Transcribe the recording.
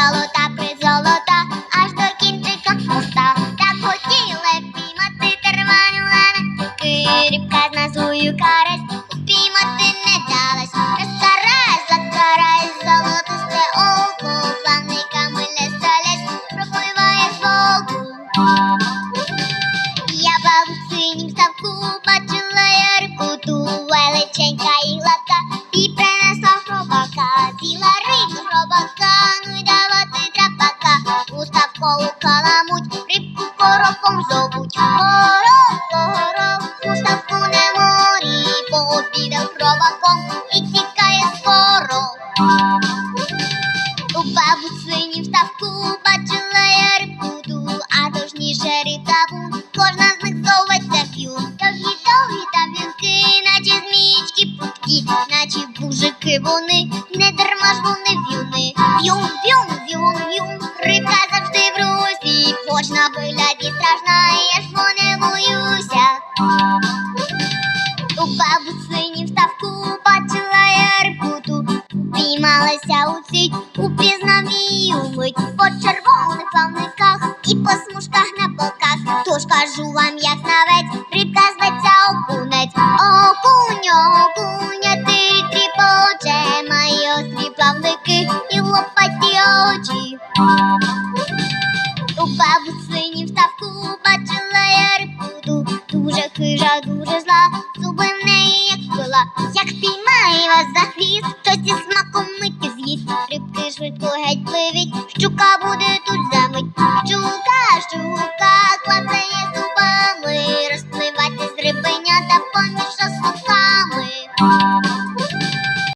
золота, призолота, аж до кінчика хвоста. Так хотіла піймати тервану лана, рибка з назвою карась, піймати не далась. Карась, карась, золотисте око, плавниками не сталять, пропливає з волку. Я бабу синім ставку бачу. У ставку каламуть, рибку коропом зовуть. Горох, у ставку не морі, пообідав хробаком і тікає скоро. У бабусинім ставку бачила я рибку ту, а точніше рибкабун, кожна з них зоветься к'юн. Довгі довгі там вінки, наче змієчки путкі, наче бужики вони, не дарма ж вони в'юни. В'юн, в'юн, в'юн, в'юн, рибка У бабусинім ставку бачила я рибку ту, Піймалася у цить, упізнав її умить по червоних плавниках і по смужках на боках. Тож кажу вам, як навець, рибка зветься окунець. Окунь, окуня, ти тріпоче, має острі плавники і лопаті очі. У бабусинім ставку бачила я рибку дуже хижа, дуже зла, в як піймає вас за хвіст, то зі смаком миті з'їсть. Рибки швидко геть пливіть, щука буде тут замить. Щука, щука, клацає